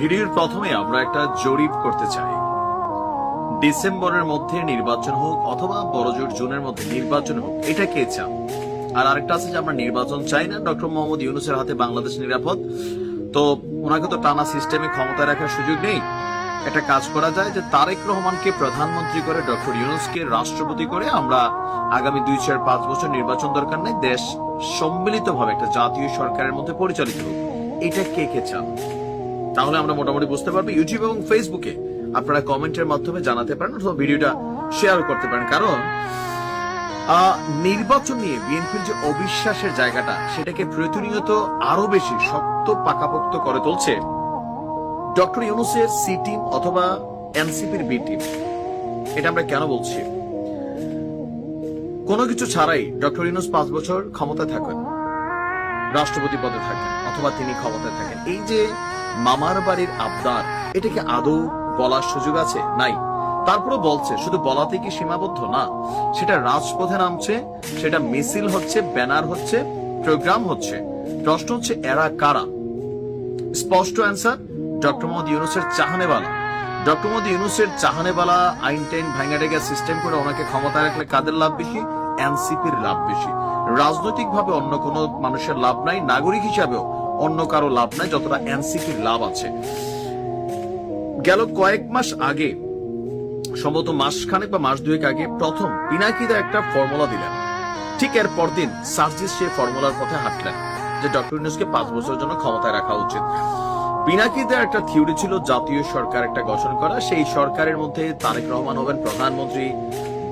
ভিডিওর প্রথমে আমরা একটা জরিপ করতে চাই। ডিসেম্বরের মধ্যে নির্বাচন হোক অথবা বড়জোর জুনের মধ্যে নির্বাচন হোক, এটা কে চান আর আরেকটা আছে যে আমরা নির্বাচন চাই না, ডক্টর মোহাম্মদ ইউনুসের হাতে বাংলাদেশ নিরাপদ। তো ওনাকে তো টানা সিস্টেমে ক্ষমতায় রাখার সুযোগ নেই। একটা কাজ করা যায় যে তারেক রহমানকে প্রধানমন্ত্রী করে, ডক্টর ইউনুসকে রাষ্ট্রপতি করে আমরা আগামী দুই, চার, পাঁচ বছর নির্বাচন দরকার নেই, দেশ সম্মিলিতভাবে একটা জাতীয় সরকারের মধ্যে পরিচালিত হোক। এটা কে কে চান তাহলে আমরা মোটামুটি বুঝতে পারব ইউটিউব এবং ফেসবুকে আপনারা কমেন্টের মাধ্যমে জানাতে পারেন অথবা ভিডিওটা শেয়ার করতে পারেন। কারণ নির্বাচন নিয়ে বিএনপির যে অবিশ্বাসের জায়গাটা, সেটাকে প্রতিনিয়ত আরও বেশি শক্ত পাকাপোক্ত করে তুলছে ডক্টর ইউনুসের সি টিম অথবা এনসিপির বি টিম এটা আমরা কেন বলছি? কোনো কিছু ছাড়াই ডক্টর ইউনুস পাঁচ বছর ক্ষমতায় থাকেন, রাষ্ট্রপতি পদে থাকেন, অথবা তিনি ক্ষমতায় থাকেন। এই যে মামার বাড়ির আবদার। এটাকে আদৌ বলার সুযোগ আছে? নাই। তারপরে বলছে, শুধু বলাতে কি সীমাবদ্ধ? না। সেটা রাজপথে নামছে, সেটা মিছিল হচ্ছে, ব্যানার হচ্ছে, প্রোগ্রাম হচ্ছে। প্রশ্ন হচ্ছে, এরা কারা? স্পষ্ট অ্যান্সার, ডক্টর মোহাম্মদ ইউনুসের চাহানেওয়ালা। ডক্টর মোহাম্মদ ইউনুসের চাহানেওয়ালা আইন টাইন ভাঙ্গা ডেগা সিস্টেম করে ওনাকে ক্ষমতা রাখলে কাদের লাভ বেশি? এনসিপির লাভ বেশি। রাজনৈতিক ভাবে অন্য কোনো মানুষের লাভ নাই, নাগরিক হিসাবেও। অন্য কারও লাভ নাই, যতটা এনসিপির লাভ আছে। গেল কয়েক মাস আগে, সম্ভবত মাস খানেক বা মাস দুয়েক আগে, প্রথম পিনাকিদা একটা ফর্মুলা দিলেন। ঠিক এর পরদিন সার্জিস সেই ফর্মুলার পথে হাঁটলেন, যে ডক্টর ইউনুসকে পাঁচ বছরের জন্য ক্ষমতায় রাখা উচিত। পিনাকিদের একটা থিওরি ছিল, জাতীয় সরকার একটা গঠন করা। সেই সরকারের মধ্যে তারেক রহমান হবেন প্রধানমন্ত্রী,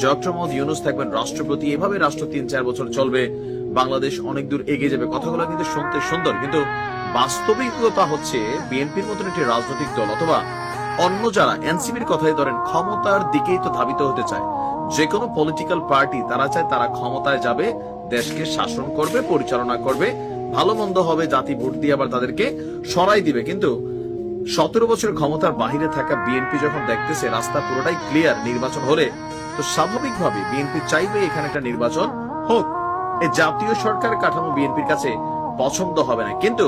ডক্টর মোহাম্মদ ইউনুস থাকবেন রাষ্ট্রপতি। এভাবে রাষ্ট্র তিন চার বছর চলবে। বাংলাদেশ অনেক দূর এগিয়ে যাবে। কথাগুলো কিন্তু শুনতে সুন্দর, কিন্তু বাস্তবিকতা হচ্ছে, বিএনপির মতন একটি রাজনৈতিক দল অথবা অন্য যারা এনসিপির কথাই ধরেন, ক্ষমতার দিকেই তো ধাবিত হতে চায়। যে কোনো পলিটিক্যাল পার্টি তারা চায় তারা ক্ষমতায় যাবে, দেশকে শাসন করবে, পরিচালনা করবে, ভালো মন্দ হবে, জাতি ভোট দিয়ে আবার তাদেরকে সরাই দিবে। কিন্তু সতেরো বছর ক্ষমতার বাহিরে থাকা বিএনপি যখন দেখতেছে, রাস্তা পুরোটাই ক্লিয়ার নির্বাচন হলে, তো স্বাভাবিকভাবে বিএনপি চাইবে এখানে একটা নির্বাচন হোক। জাতীয় সরকার কাঠামো বিএনপির কাছে পছন্দ হবে না। কিন্তু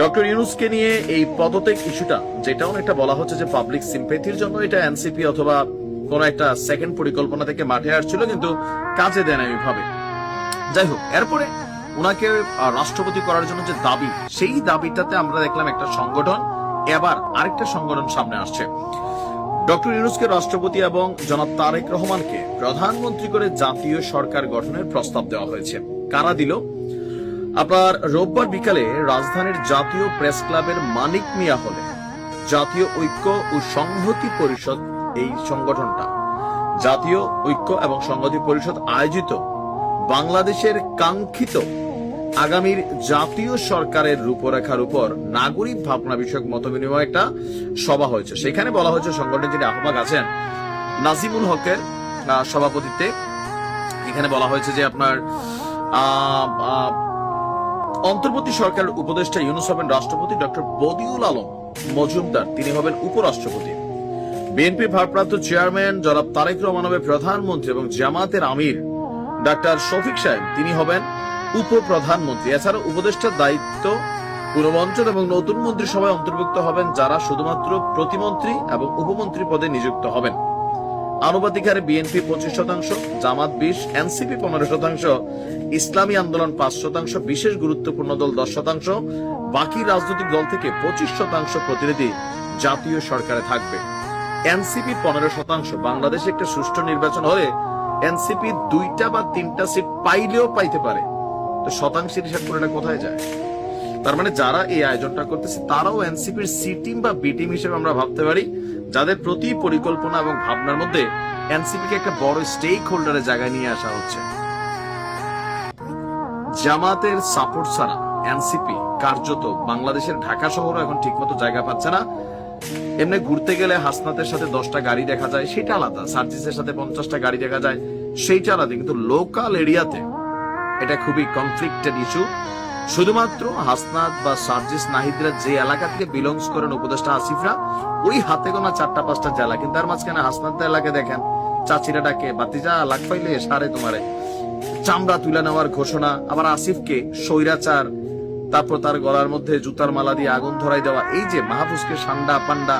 ডক্টর ইউনুসকে নিয়ে এই পদত্যাগ ইস্যুটা, যেটা অনেকটা বলা হচ্ছে যে পাবলিক সিম্পেথির জন্য, এটা এনসিপি অথবা কোন একটা সেকেন্ড পরিকল্পনা থেকে মাঠে আসছিল, কিন্তু কাজে দেয় না এইভাবে যাই হোক, এরপরে ওনাকে রাষ্ট্রপতি করার জন্য যে দাবি, সেই দাবিটাতে আমরা দেখলাম একটা সংগঠন, এবার আরেকটা সংগঠন সামনে আসছে। ডক্টর ইউনুসকে রাষ্ট্রপতি এবং জনাব তারেক রহমানকে প্রধানমন্ত্রী করে জাতীয় সরকার গঠনের প্রস্তাব দেওয়া হয়েছে। কারা দিল? আপনার রোববার বিকালে রাজধানীর জাতীয় প্রেস ক্লাবের মানিক মিয়া হলে জাতীয় ঐক্য ও সংহতি পরিষদ এই সংগঠনটা। জাতীয় ঐক্য এবং সংহতি পরিষদ আয়োজিত বাংলাদেশের কাঙ্ক্ষিত আগামীর জাতীয় সরকারের রূপরেখার উপর নাগরিক ভাবনা বিষয়ক মতবিনিময় একটা সভা হয়েছে। সেখানে বলা হয়েছে সংগঠনের যিনি আহ্বায়ক আছেন, নাজিমুল হকের সভাপতিত্বে। এখানে বলা হয়েছে যে আপনার অন্তর্বর্তী সরকারের উপদেষ্টা ইউনুস হবেন রাষ্ট্রপতি ডক্টর বদিউল আলম মজুমদার। তিনি হবেন উপরাষ্ট্রপতি। বিএনপির ভারপ্রাপ্ত চেয়ারম্যান জনাব তারেক রহমান হবে প্রধানমন্ত্রী এবং জামাতের আমির ডাক্তার শফিক সাহেব। তিনি হবেন উপপ্রধানমন্ত্রী। এছাড়া উপদেষ্টার দায়িত্ব পুনর্বঞ্চন এবং নতুন মন্ত্রিসভায় অন্তর্ভুক্ত হবেন যারা শুধুমাত্র প্রতিমন্ত্রী এবং উপমন্ত্রী পদে নিযুক্ত হবেন। আনুপাতিক হারে বিএনপি পঁচিশ শতাংশ, জামাত বিশ, এনসিপি পনেরো শতাংশ, ইসলামী আন্দোলন পাঁচ শতাংশ, বিশেষ গুরুত্বপূর্ণ দল দশ শতাংশ, বাকি রাজনৈতিক দল থেকে পঁচিশ শতাংশ প্রতিনিধি জাতীয় সরকারে থাকবে। এনসিপি পনেরো শতাংশ, বাংলাদেশে একটা সুষ্ঠু নির্বাচন হলে এনসিপি দুইটা বা তিনটা সিট পাইলেও পাইতে পারে। তো শতাংশের হিসাব এটা কোথায় যায়? তার মানে যারা এই আয়োজনটা করতেছে, তারাও এনসিপির সি টিম বা বি টিম হিসেবে আমরা ভাবতে পারি, যাদের প্রতি পরিকল্পনা এবং ভাবনার মধ্যে এনসিপি কে একটা বড় স্টেক হোল্ডারের জায়গায় নিয়ে আসা হচ্ছে। জামাতের সাপোর্ট ছাড়া এনসিপি কার্যত বাংলাদেশের ঢাকা শহরও এখন ঠিকমতো জায়গা পাচ্ছে না। এমনি ঘুরতে গেলে হাসনাতের সাথে দশটা গাড়ি দেখা যায়, সেটা আলাদা। সার্জিসের সাথে পঞ্চাশটা গাড়ি দেখা যায়, সেইটা আলাদা। কিন্তু লোকাল এরিয়াতে এটা খুবই কনফ্লিক্টেড ইস্যু শুধুমাত্র হাসনাত বা সার্জিস নাহিদরা যে এলাকা থেকে বিলংস করেন উপদেষ্টা আসিফরা, ওই হাতে গোনা চারটা পাঁচটা জেলা। কিন্তু তার মাঝখানে হাসনাত এলাকা দেখেন, চাচিরা ডাকে বাতিজা লাখ পাইলে সারে তোমারে। চামড়া তুলে নেওয়ার ঘোষণা, আবার আসিফকে স্বৈরাচার, তারপর তার গলার মধ্যে জুতার মালা দিয়ে আগুন ধরাই দেওয়া। এই যে মাহফুজকে সান্ডা পান্ডা,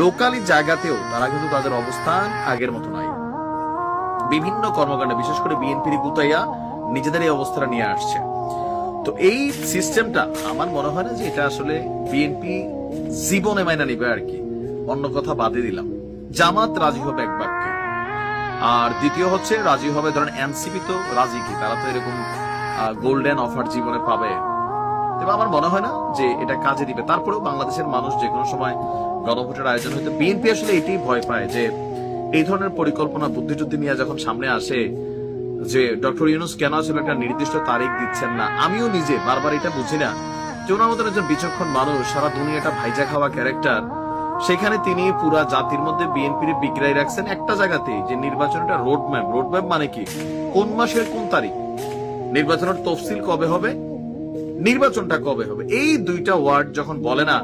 লোকালি জায়গাতেও তারা কিন্তু তাদের অবস্থান আগের মতো নয়। বিভিন্ন কর্মকাণ্ডে, বিশেষ করে বিএনপির গুতাইয়া নিজেদের এই অবস্থাটা নিয়ে আসছে। তো এই সিস্টেমটা আমার মনে হয় না যে এটা আসলে বিএনপি জীবনে মাইনা নিবে আর কি। অন্য কথা বাদে দিলাম। জামাত রাজি হবে এক বাক্যে। আর দ্বিতীয় হচ্ছে রাজি হবে, ধরেন এনসিপি তো রাজি কি? তারা তো এরকম গোল্ডেন অফার জীবনে পাবে। তবে আমার মনে হয় না যে এটা কাজে দিবে। তারপরেও বাংলাদেশের মানুষ যে কোনো সময় গণভোটের আয়োজন হইতে বিএনপি আসলে এটাই ভয় পায় যে এই ধরনের পরিকল্পনা বুদ্ধিযুদ্ধি নিয়ে যখন সামনে আসে যে ডক্টর ইউনুস কেন আসলে একটা নির্দিষ্ট তারিখ দিচ্ছেন না? আমিও নিজে বারবার এটা বুঝি না। যে মতন একজন বিচক্ষণ মানুষ, সারা দুনিয়াটা ভাইজা খাওয়া ক্যারেক্টার সেখানে তিনি পুরা জাতির মধ্যে বিএনপির বিগ্রাই রাখছেন একটা জায়গাতে যে নির্বাচন একটা রোড ম্যাপ রোড ম্যাপ মানে কি? কোন মাসের কোন তারিখ? নির্বাচনের তফসিল কবে হবে? নির্বাচনটা কবে হবে? এই দুইটা ওয়ার্ড যখন বলে না,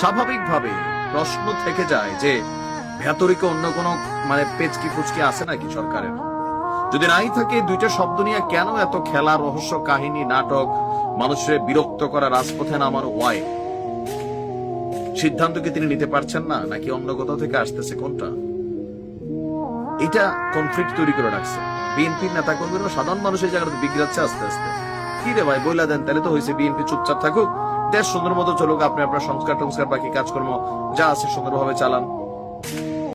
স্বাভাবিকভাবে প্রশ্ন থেকে যায় যে ভেতরিকে অন্য কোনো মানে পেচকি ফুচকি আছে নাকি সরকারের? যদি নাই থাকে, দুইটা শব্দ নিয়ে কেন এত খেলা, রহস্য, কাহিনী, নাটক, মানুষের বিরক্ত করা রাজপথে নামানো ওয়াই সিদ্ধান্ত কি তিনি নিতে পারছেন না, নাকি অন্য কোথাও থেকে আসতেছে কোনটা? এটা কনফ্লিক্ট তৈরি করে রাখছে। বিএনপির নেতা কর্মীরা সাধারণ মানুষের জায়গাটা বিগড়াচ্ছে আস্তে আস্তে। কি রে ভাই, বইলা দেন, তাহলে তো হয়েছে, বিএনপি চুপচাপ থাকুক। দেশ সুন্দর মতো চলুক, আপনি আপনার সংস্কার টংস্কার বাকি কাজকর্ম যা আছে সুন্দরভাবে চালান।